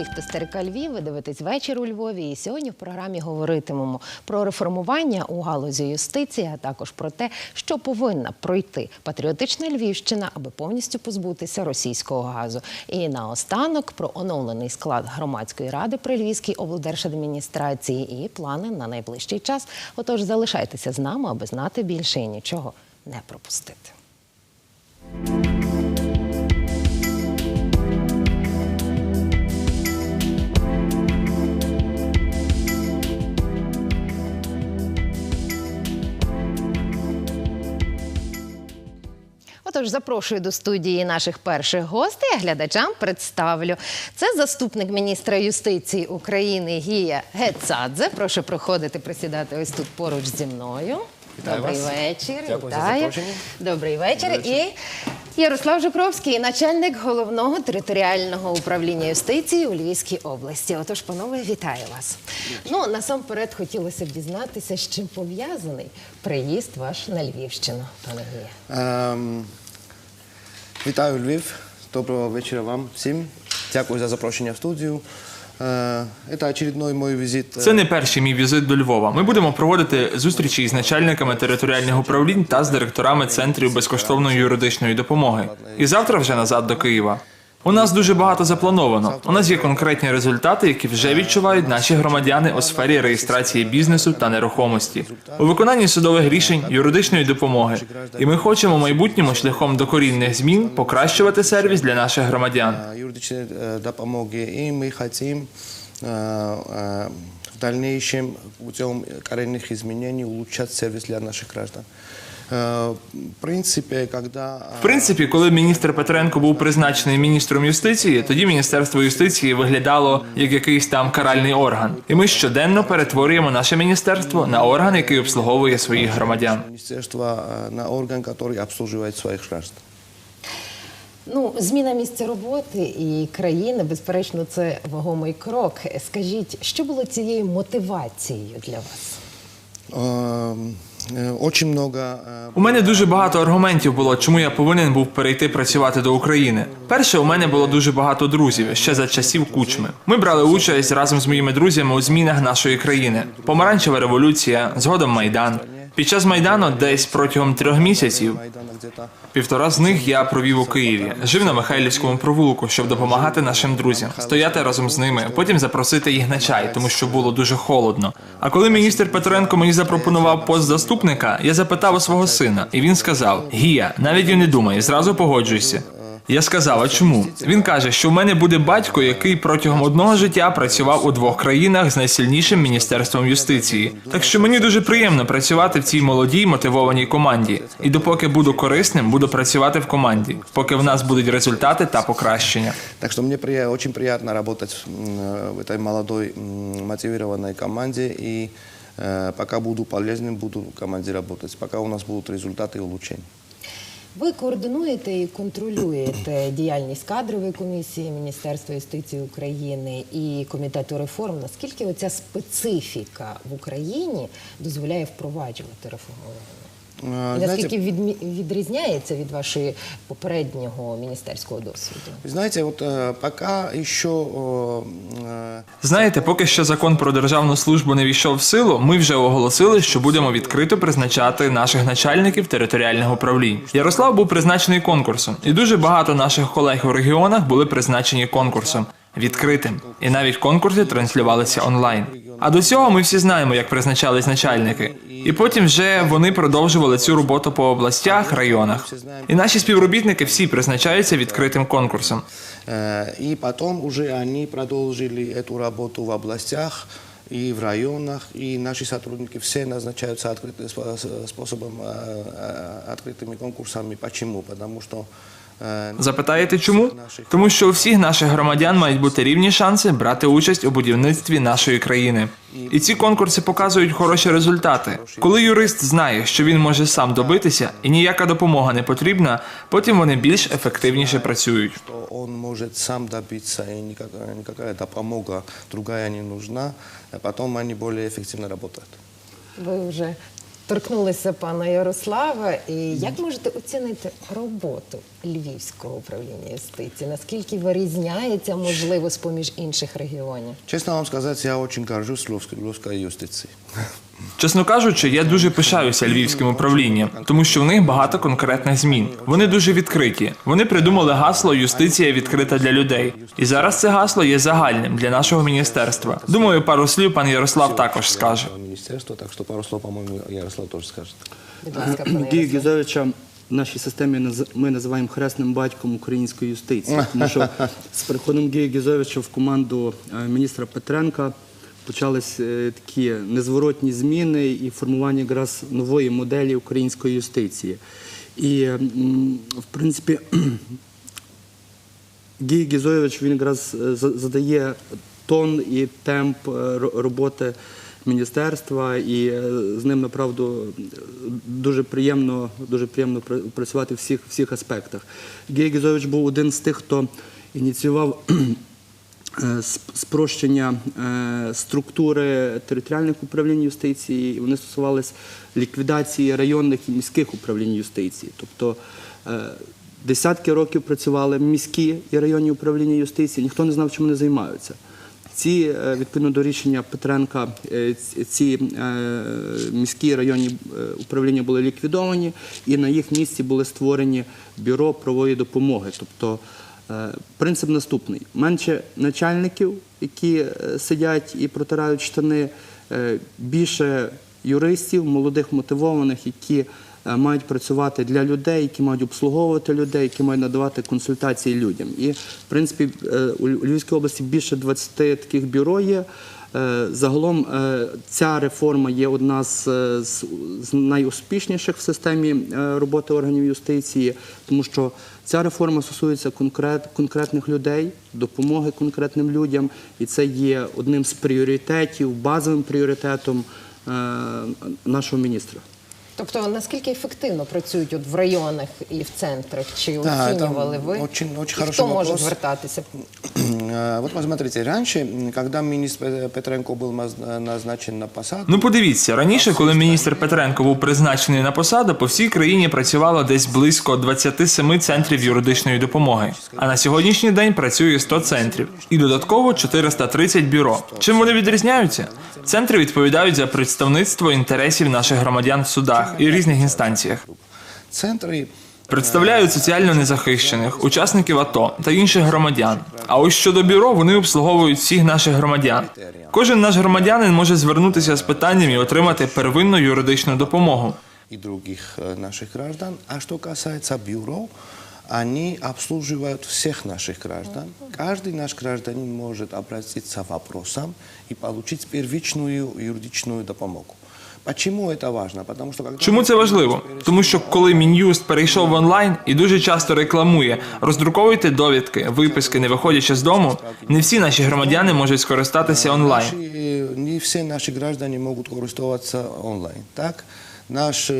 Усіх, хто Львів. Ви дивитесь вечір у Львові. І сьогодні в програмі говоритимемо про реформування у галузі юстиції, а також про те, що повинна пройти патріотична Львівщина, аби повністю позбутися російського газу. І наостанок про оновлений склад громадської ради при Львівській облдержадміністрації і плани на найближчий час. Отож, залишайтеся з нами, аби знати більше і нічого не пропустити. Отож, запрошую до студії наших перших гостей. а Глядачам представлю. Це заступник міністра юстиції України Гія Гецадзе. Прошу проходити, присідати ось тут поруч зі мною. Вітаю Добрий вас. вечір. Дякую за Вітаю. запрошення. Добрий вечір. І Ярослав Жукровський, начальник головного територіального управління юстиції у Львівській області. Отож, панове, вітаю вас. Ну насамперед хотілося б дізнатися, з чим пов'язаний приїзд ваш на Львівщину, пане Гія. Ем, вітаю Львів. Доброго вечора вам всім. Дякую за запрошення в студію. Е, візит. Це не перший мій візит до Львова. Ми будемо проводити зустрічі із начальниками територіальних управлінь та з директорами центрів безкоштовної юридичної допомоги. І завтра вже назад до Києва. У нас дуже багато заплановано. У нас є конкретні результати, які вже відчувають наші громадяни у сфері реєстрації бізнесу та нерухомості, у виконанні судових рішень, юридичної допомоги. І ми хочемо в майбутньому шляхом докорінних змін покращувати сервіс для наших громадян. е, юридичної е, допомоги. І ми хочемо е, е, в дальнейшем путем коренных изменений улучшать сервис для наших граждан. Е, В принципе, когда... В принципі, коли міністр Петренко був призначений міністром юстиції, тоді міністерство юстиції виглядало як якийсь там каральний орган. І ми щоденно перетворюємо наше міністерство на орган, який обслуговує своїх громадян. Министерство э, на орган, который обслуживает своих граждан. Ну, зміна місця роботи і країни, безперечно, це вагомий крок. Скажіть, що було цією мотивацією для вас? Эм, много э, У мене дуже багато аргументів було, чому я повинен був перейти працювати до України. Перше, у мене було дуже багато друзів ще за часів кучми. Ми брали участь разом з моїми друзями у змінах нашої країни. Помаранчева революція, згодом майдан. Під час майдану, десь протягом трьох місяців, Півтора з них я провів у Києві. Жив на Михайлівському провулку, щоб допомагати нашим друзям, стояти разом з ними, потім запросити їх на чай, тому що було дуже холодно. А коли міністр Петренко мені запропонував пост заступника, я запитав у свого сина, і він сказав: Гія, навіть і не думай, зразу погоджуйся. Я сказав, а чому? Він каже, що в мене буде батько, який протягом одного життя працював у двох країнах з найсильнішим міністерством юстиції. Так що мені дуже приємно працювати в цій молодій мотивованій команді. І допоки буду корисним, буду працювати в команді, поки в нас будуть результати та покращення. Так что мне при- очень приятно работать м, э, в этой молодой м, мотивированной команде. И э, пока буду полезным, буду в команде работать. Пока у нас будут результаты и улучшения. Ви координуєте і контролюєте діяльність кадрової комісії Міністерства юстиції України і комітету реформ. Наскільки оця специфіка в Україні дозволяє впроваджувати реформування? Э, І знаете, наскільки відмі- відрізняється від вашої попереднього міністерського досвіду? знаете, вот э, пока еще э, э, Знаєте, поки що закон про державну службу не війшов в силу, ми вже оголосили, що будемо відкрито призначати наших начальників територіальних управлінь. Ярослав був призначений конкурсом, і дуже багато наших колег у регіонах були призначені конкурсом. Відкритим, і навіть конкурси транслювалися онлайн. А до цього ми всі знаємо, як призначались начальники, і потім вже вони продовжували цю роботу по областях, районах. І наші співробітники всі призначаються відкритим конкурсом. Э, И потом уже они продолжили эту работу в областях и в районах, и наши сотрудники все назначаются открытым спо- способом, э, э, открытыми конкурсами. Почему? Потому что э, Запитаєте чому? Тому що у всіх наших громадян мають бути рівні шанси брати участь у будівництві нашої країни. І ці конкурси показують хороші результати. Коли юрист знає, що він може сам добитися, і ніяка допомога не потрібна, потім вони більш ефективніше працюють. что он может сам добиться, и никакая, никакая допомога другая не нужна, а потом они более эффективно работают. Ви вже торкнулися пана Ярослава. І як можете оцінити роботу Львівського управління юстиції? Наскільки вирізняється, можливо, з поміж інших регіонів? Чесно вам сказати, я очень горжусь Львовской юстицией. Чесно кажучи, я дуже пишаюся львівським управлінням, тому що в них багато конкретних змін. Вони дуже відкриті. Вони придумали гасло Юстиція відкрита для людей. І зараз це гасло є загальним для нашого міністерства. Думаю, пару слів пан Ярослав також скаже. Министерство, так что пару слов, по-моему, Ярослав ласка, пане Гію Ярославе. Гізовича в нашій системі ми називаємо хресним батьком української юстиції. Тому що з приходом Гію Гізовича в команду е, міністра Петренка почались е, такі незворотні зміни і формування якраз нової моделі української юстиції. І, в принципі, Гій Гізойович він якраз е, задає тон і темп е, роботи міністерства, і з ним направду дуже приємно, дуже приємно працювати в всіх, всіх аспектах. Гій Гізойович був один з тих, хто ініціював спрощення е, структури територіальних управлінь юстиції, вони стосувалися ліквідації районних і міських управлінь юстиції. Тобто е, десятки років працювали міські і районні управління юстиції, ніхто не знав, чим вони займаються. Ці, е, відповідно до рішення Петренка, е, ці е, міські районні е, управління були ліквідовані, і на їх місці були створені бюро правової допомоги. Тобто Е, Принцип наступний: менше начальників, які е, сидять і протирають штани, е, більше юристів, молодих мотивованих, які е, мають працювати для людей, які мають обслуговувати людей, які мають надавати консультації людям. І, в принципі, е, у Львівській області більше 20 таких бюро є. Е, Загалом е, ця реформа є одна з, е, найуспішніших в системі е, роботи органів юстиції, тому що ця реформа стосується конкрет, конкретних людей, допомоги конкретним людям, і це є одним з пріоритетів, базовим пріоритетом е, нашого міністра. Тобто, наскільки ефективно працюють от в районах і в центрах? Чи Да, оцінювали это ви? очень- очень І хороший хто може вопрос. звертатися? Э, Вот посмотрите, раньше, м, когда министр Пе- Петренко был маз- назначен на посаду, Ну подивіться, раніше, коли міністр Петренко був призначений на посаду, по всій країні працювало десь близько 27 центрів юридичної допомоги. А на сьогоднішній день працює 100 центрів і додатково 430 бюро. Чим вони відрізняються? Центри відповідають за представництво інтересів наших громадян в судах і різних інстанціях. центры Представляють соціально незахищених, учасників АТО та інших громадян. А ось щодо бюро, вони обслуговують всіх наших громадян. Кожен наш громадянин може звернутися з питанням і отримати первинну юридичну допомогу. и других э, наших граждан. А что касается бюро, они обслуживают всех наших граждан. Каждый наш гражданин может обратиться к вопросам и получить первичную юридичную допомогу. Почему чому це важливо? Тому що коли Мін'юст перейшов в онлайн і дуже часто рекламує, роздруковуйте довідки, виписки, не виходячи з дому, не всі наші громадяни можуть скористатися онлайн. Не всі наші громадяни можуть користуватися онлайн. Так? Наш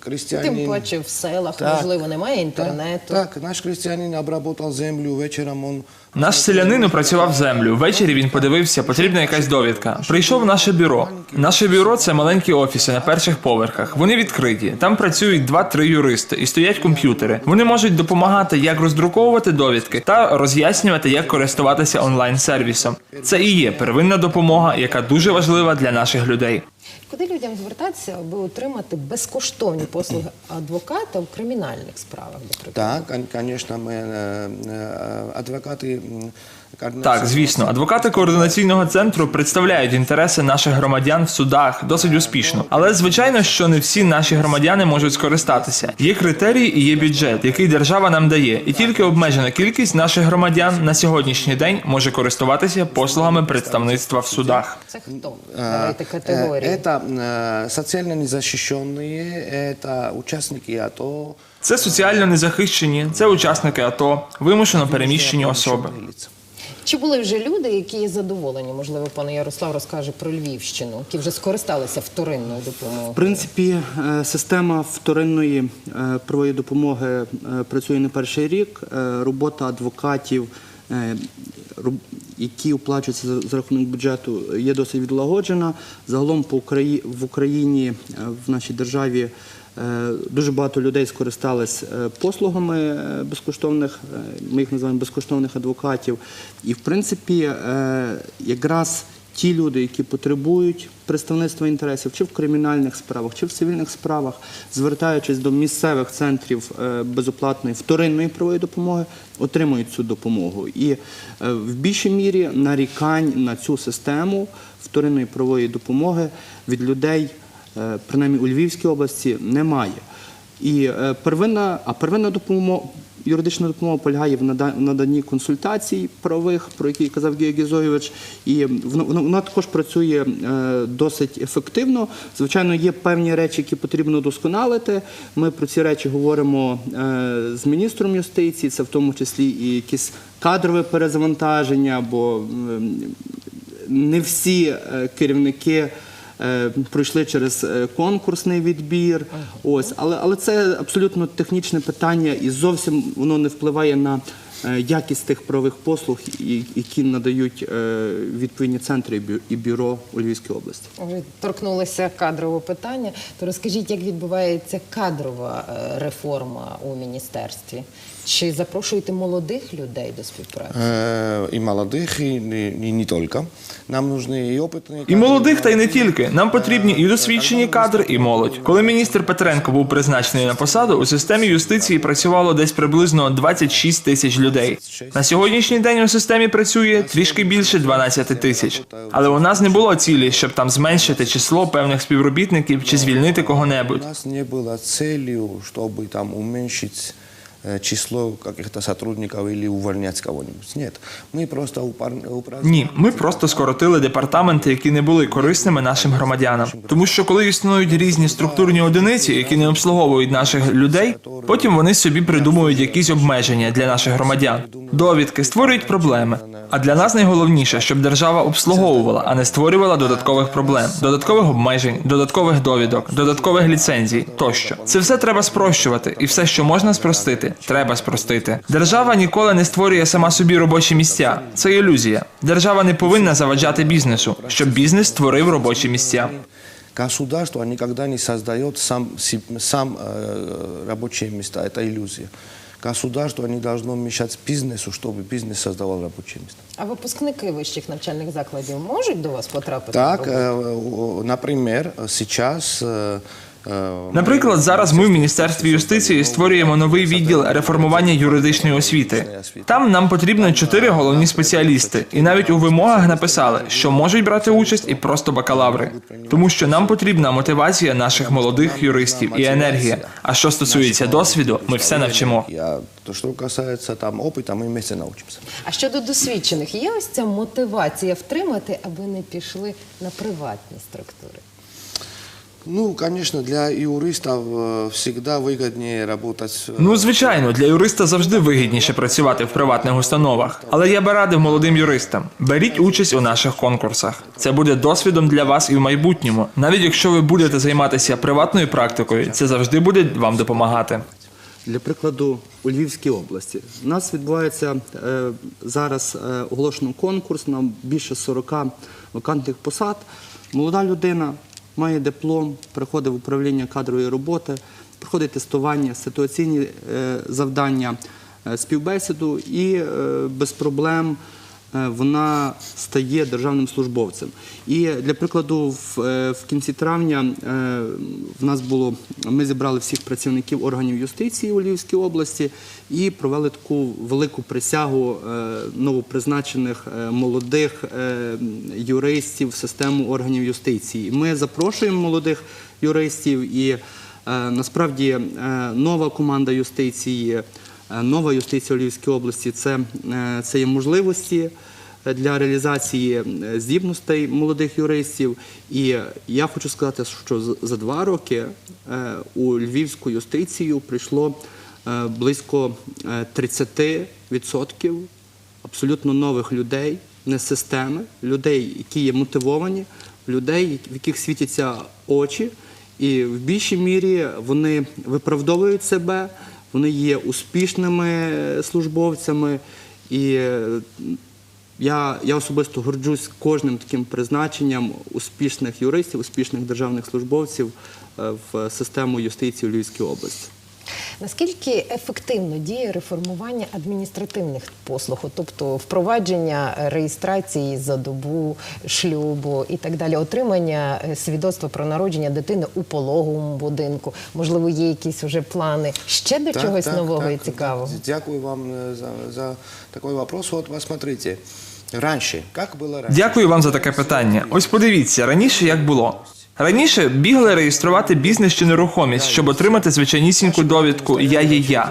крестьянин... Тим паче в селах, Так. можливо, немає інтернету. Так, так, наш крестьянин обработал землю, вечером он Наш селянин опрацював землю. Ввечері він подивився, потрібна якась довідка. Прийшов в наше бюро. Наше бюро це маленькі офіси на перших поверхах. Вони відкриті. Там працюють два-три юристи і стоять комп'ютери. Вони можуть допомагати, як роздруковувати довідки та роз'яснювати, як користуватися онлайн-сервісом. Це і є первинна допомога, яка дуже важлива для наших людей. Куди людям звертатися, аби отримати безкоштовні послуги адвоката в кримінальних справах, до прикладу? Так, звісно, ми мы э, э, адвокаты м, Так, координации- звісно, адвокати координаційного центру представляють інтереси наших громадян в судах досить успішно. Але звичайно, що не всі наші громадяни можуть скористатися. Є критерії і є бюджет, який держава нам дає, і тільки обмежена кількість наших громадян на сьогоднішній день може користуватися послугами представництва в судах. Це хто? Э, Давайте э, категорії. Это э, социально незащищенные, это участники АТО. Це соціально незахищені, це учасники АТО, вимушено переміщені особи. Чи були вже люди, які задоволені? Можливо, пане Ярослав розкаже про Львівщину, які вже скористалися вторинною допомогою. В принципі, е, система вторинної е, правової допомоги е, працює не перший рік. Робота адвокатів, які оплачуються за, рахунок бюджету, є досить відлагоджена. Загалом по Украї... в Україні, в нашій державі, дуже багато людей скористались е, послугами е, безкоштовних, е, ми їх називаємо безкоштовних адвокатів. І в принципі, е, якраз ті люди, які потребують представництва інтересів чи в кримінальних справах, чи в цивільних справах, звертаючись до місцевих центрів е, безоплатної вторинної правової допомоги, отримують цю допомогу. І е, в більшій мірі нарікань на цю систему вторинної правової допомоги від людей, е, принаймні у Львівській області, немає. І е, первинна, а первинна допомога, юридична допомога полягає в наданні консультацій правових, про які казав Георгій Зойович, і вона, вона, також працює е, досить ефективно. Звичайно, є певні речі, які потрібно досконалити. Ми про ці речі говоримо е, з міністром юстиції, це в тому числі і якісь кадрове перезавантаження, бо не всі е, керівники е, пройшли через е, конкурсний відбір. Ось, але, але це абсолютно технічне питання і зовсім воно не впливає на е, якість тих правових послуг, які надають е, відповідні центри і бю- і бюро у Львівській області. Ви торкнулися кадрового питання. То розкажіть, як відбувається кадрова е, реформа у міністерстві? Чи запрошуєте молодих людей до співпраці? Э, И молодых, и не, и не только. Нам нужны и опытные І кадры, молодих, та й не молодые. тільки. Нам потрібні і досвідчені кадри, і молодь. Коли міністр Петренко був призначений на посаду, у системі юстиції працювало десь приблизно 26 тисяч людей. На сьогоднішній день у системі працює трішки більше 12 тисяч. Але у нас не було цілі, щоб там зменшити число певних співробітників чи звільнити У кого-небудь. нас не было целью, чтобы там уменьшить э, число каких-то сотрудников или увольнять кого-нибудь. Нет, мы просто упар- Ні, ми просто скоротили департаменти, які не були корисними нашим громадянам. Тому що коли існують різні структурні одиниці, які не обслуговують наших людей, потім вони собі придумують якісь обмеження для наших громадян. Довідки створюють проблеми. А для нас найголовніше, щоб держава обслуговувала, а не створювала додаткових проблем, додаткових обмежень, додаткових довідок, додаткових ліцензій тощо. Це все треба спрощувати, і все, що можна спростити, треба спростити. Держава ніколи не створює сама собі робочі місця. Це ілюзія. Держава не повинна заваджати бізнесу, щоб бізнес створив робочі місця. Государство никогда не создает сам, си- сам э, рабочие места. Это иллюзия. Государство не должно мешать бизнесу, чтобы бизнес создавал рабочие места. А випускники вищих навчальних закладів можуть до вас потрапити? Так, на роботу? э, например, сейчас... э, э, Наприклад, зараз ми в міністерстві юстиції створюємо новий відділ реформування юридичної освіти. Там нам потрібно чотири головні спеціалісти, і навіть у вимогах написали, що можуть брати участь і просто бакалаври, тому що нам потрібна мотивація наших молодих юристів і енергія. А що стосується досвіду, ми все навчимо. А то, что касается там опыта, мы вместе научимся. А щодо досвідчених, є ось ця мотивація втримати, аби не пішли на приватні структури? Ну, конечно, для юристов э, всегда выгоднее работать... э, Ну, звичайно, для юриста завжди вигідніше працювати в приватних установах. Але я би радив молодим юристам: беріть участь у наших конкурсах. Це буде досвідом для вас і в майбутньому. Навіть якщо ви будете займатися приватною практикою, це завжди буде вам допомагати. Для прикладу, у Львівській області у нас відбувається е, зараз е, оголошено конкурс на більше 40 вакантних посад. Молода людина має диплом, приходить в управління кадрової роботи, проходить тестування, ситуаційні е, завдання, е, співбесіду і е, без проблем вона стає державним службовцем. І для прикладу, в, е, в кінці травня е, в нас було ми зібрали всіх працівників органів юстиції у Львівській області і провели таку велику присягу е, новопризначених е, молодих е, юристів в систему органів юстиції. Ми запрошуємо молодих юристів і е, насправді е, нова команда юстиції. Е, Нова юстиція у Львівській області це, е, це є можливості е, для реалізації здібностей молодих юристів. І я хочу сказати, що за два роки у львівську юстицію прийшло близько е, 30% абсолютно нових людей, не системи, людей, які є мотивовані, людей, в яких світяться очі, і в більшій мірі вони виправдовують себе, вони є успішними службовцями. І е, Я, я особисто горджусь кожним таким призначенням успішних юристів, успішних державних службовців е, в систему юстиції у Львівській області. Наскільки ефективно діє реформування адміністративних послуг, тобто впровадження реєстрації за добу шлюбу і так далі, отримання е, свідоцтва про народження дитини у пологовому будинку? Можливо, є якісь вже плани ще до Так, чогось так, нового так, і цікавого? так. Дякую вам э, за, за такой вопрос. Вот посмотрите, раньше, как было раньше? Дякую вам за таке питання. Ось подивіться, раніше як було. Раніше бігли реєструвати бізнес чи нерухомість, щоб отримати звичайнісіньку довідку Я є я.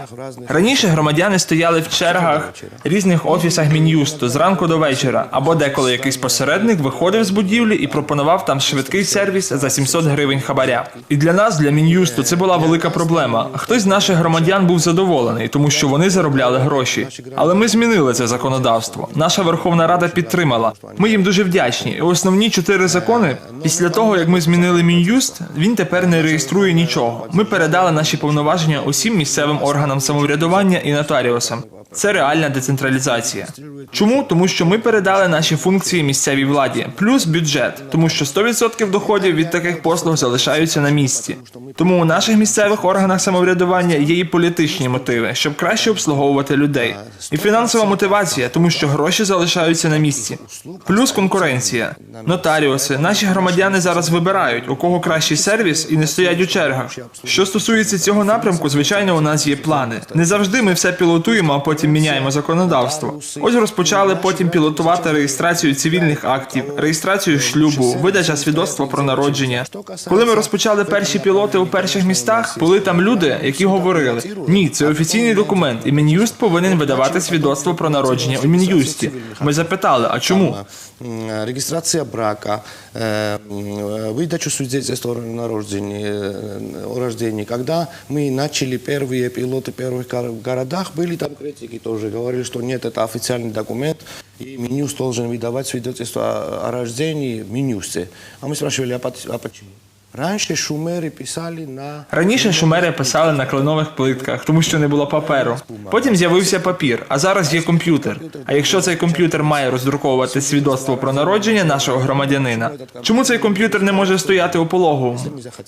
Раніше громадяни стояли в чергах різних офісах мін'юсту зранку до вечора, або деколи якийсь посередник виходив з будівлі і пропонував там швидкий сервіс за 700 гривень хабаря. І для нас, для мін'юсту, це була велика проблема. Хтось з наших громадян був задоволений, тому що вони заробляли гроші. Але ми змінили це законодавство. Наша Верховна Рада підтримала. Ми їм дуже вдячні. І основні чотири закони після того, як ми змінили мін'юст, він тепер не реєструє нічого. Ми передали наші повноваження усім місцевим органам самоврядування і нотаріусам. Це реальна децентралізація. Чому? Тому що ми передали наші функції місцевій владі, плюс бюджет, тому що 100% доходів від таких послуг залишаються на місці. Тому у наших місцевих органах самоврядування є і політичні мотиви, щоб краще обслуговувати людей, і фінансова мотивація, тому що гроші залишаються на місці. Плюс конкуренція. Нотаріуси, наші громадяни зараз вибирають, у кого кращий сервіс і не стоять у чергах. Що стосується цього напрямку, звичайно, у нас є плани. Не завжди ми все пілотуємо, а потім міняємо законодавство. Ось розпочали потім пілотувати реєстрацію цивільних актів, реєстрацію шлюбу, видача свідоцтва про народження. Коли ми розпочали перші пілоти у перших містах, були там люди, які говорили: ні, це офіційний документ, і Мін'юст повинен видавати свідоцтво про народження у Мін'юсті. Ми запитали, а чому? М, Регистрация брака, э, м, выдачу свидетельства о рождении, э, о рождении. Когда мы начали первые пилоты в первых гор- городах, были там критики тоже, говорили, что нет, это официальный документ, и Минюс должен выдавать свидетельство о- о рождении в Минюсте. А мы спрашивали, а, пот- а почему? Раньше шумеры писали на... Раніше шумери писали на кленових плитках, тому що не було паперу. Потім з'явився папір, а зараз є комп'ютер. А якщо цей комп'ютер має роздруковувати свідоцтво про народження нашого громадянина, чому цей комп'ютер не може стояти у пологовому?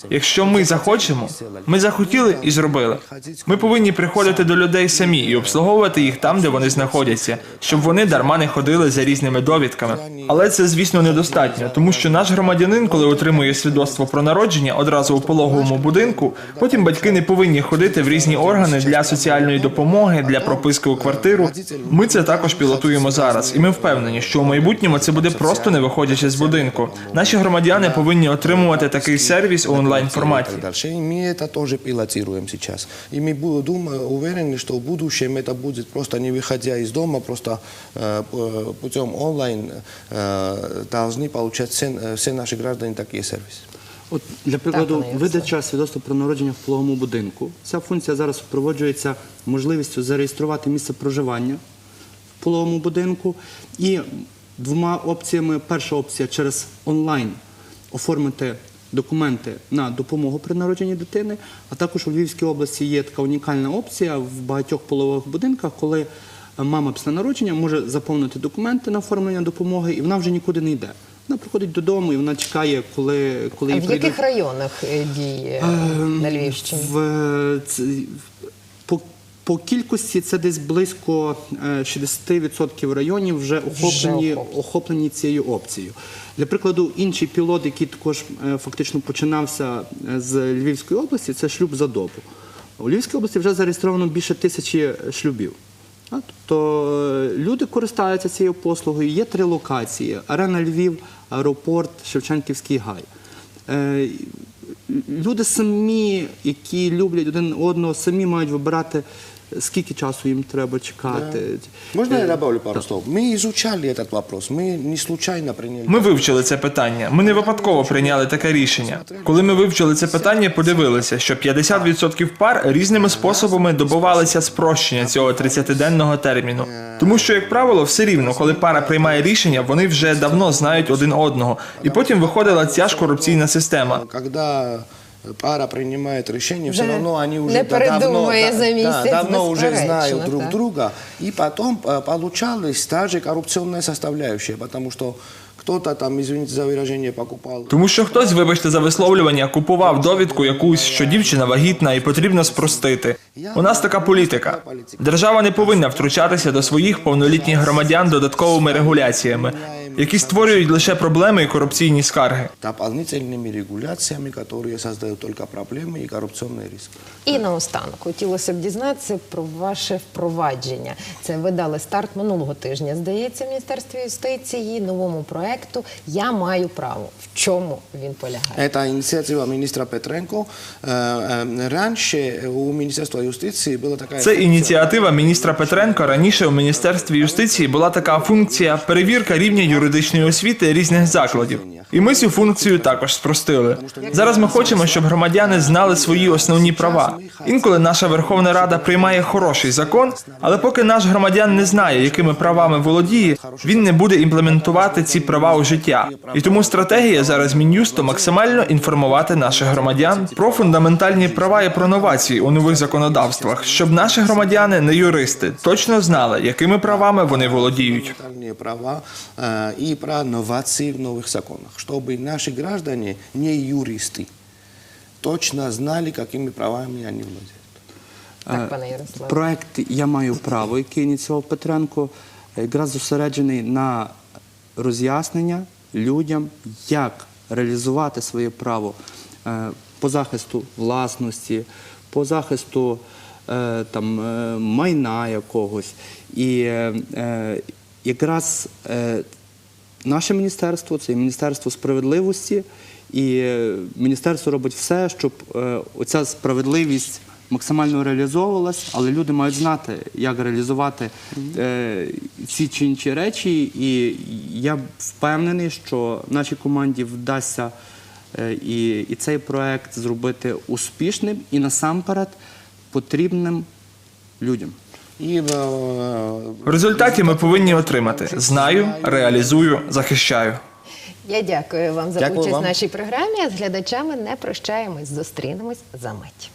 Якщо ми захочемо, ми захотіли і зробили. Ми повинні приходити до людей самі і обслуговувати їх там, де вони знаходяться, щоб вони дарма не ходили за різними довідками. Але це, звісно, недостатньо, тому що наш громадянин, коли отримує свідоцтво про народження одразу у пологовому будинку, потім батьки не повинні ходити в різні органи для соціальної допомоги, для прописки у квартиру. Ми це також пілотуємо зараз, і ми впевнені, що у майбутньому це буде просто не виходячи з будинку. Наші громадяни повинні отримувати такий сервіс у онлайн форматі. так дальше. И мы это тоже пилотируем сейчас. И мы бу- думаю, уверены, что в будущем это будет просто не выходя из дома, просто э, п- путем онлайн э, должны получать все, э, все наши граждане такие сервисы. От для прикладу, видача свідоцтва про народження в пологовому будинку. Ця функція зараз впроваджується можливістю зареєструвати місце проживання в пологовому будинку і двома опціями. Перша опція через онлайн оформити документи на допомогу при народженні дитини. А також у Львівській області є така унікальна опція в багатьох пологових будинках, коли е, мама після народження може заповнити документи на оформлення допомоги, і вона вже нікуди не йде. Вона приходить додому і вона чекає, коли, коли А в прийде- яких районах е, діє на Львівщині? в, е, по, по кількості це десь близько е, 60% районів вже охоплені, охоплені. охоплені цією опцією. Для прикладу, інший пілот, який також е, фактично починався е, з Львівської області, це шлюб за добу. У Львівській області вже зареєстровано більше тисячі шлюбів. Тобто е, люди користаються цією послугою. Є три локації: Арена Львів, аеропорт, Шевченківський гай. Е, Люди самі, які люблять один одного, самі мають вибирати, скільки часу їм треба чекати. Можно я добавлю пару слов? Мы изучали этот вопрос, мы не случайно приняли. Ми вивчили це питання. Ми не випадково прийняли таке рішення. Коли ми вивчили це питання, подивилися, що 50% пар різними способами добувалися спрощення цього 30-денного терміну. Тому що, як правило, все рівно, коли пара приймає рішення, вони вже давно знають один одного, і потім виходила ця ж корупційна система. Когда пара принимает решение, все Да. равно они уже Не да- давно, придумывая за месяц, давно уже бесперечно, знают друг так. друга. И потом э, получалась та же коррупционная составляющая, потому что кто-то там, извините за выражение, покупал... Тому що хтось, вибачте за висловлювання, купував довідку якусь, що дівчина вагітна і потрібно спростити. У нас така політика. Держава не повинна втручатися до своїх повнолітніх громадян додатковими регуляціями, які створюють лише проблеми і корупційні скарги. дополнительными регуляциями, которые создают только проблемы и коррупционные риски. І наостанок хотілося б дізнатися про ваше впровадження. Це ви дали старт минулого тижня. Здається, в Міністерстві юстиції новому проекту Я маю право. В чому він полягає? Это инициатива министра Петренко. Э, э, Раньше у Министерства юстиции была такая... Це ініціатива міністра Петренка. Раніше у міністерстві юстиції була така функція перевірка рівня юридичної освіти різних закладів. І ми цю функцію також спростили. Зараз ми хочемо, щоб громадяни знали свої основні права. Інколи наша Верховна Рада приймає хороший закон, але поки наш громадян не знає, якими правами володіє, він не буде імплементувати ці права у життя. І тому стратегія зараз мін'юсту максимально інформувати наших громадян про фундаментальні права і про новації у нових законодавствах, щоб наші громадяни, не юристи, точно знали, якими правами вони володіють. фундаментальные права э, и про новации в новых законах, чтобы наши граждане, не юристы, точно знали, какими правами они владеют. Так, пане Ярославе. Проект Я маю право, який ініціював Петренко, якраз зосереджений на роз'яснення людям, як реалізувати своє право е, по захисту власності, по захисту е, там, е, майна якогось. І е, якраз Наше міністерство це Міністерство справедливості, і міністерство робить все, щоб оця справедливість максимально реалізовувалась, але люди мають знати, як реалізувати е, ці чи інші речі. І я впевнений, що нашій команді вдасться і, і цей проект зробити успішним і насамперед потрібним людям. И э, В результаті ми повинні отримати знаю, реалізую, захищаю. Я дякую вам за Дякую участь вам. в нашій програмі. З глядачами не прощаємось. Зустрінемось за мить.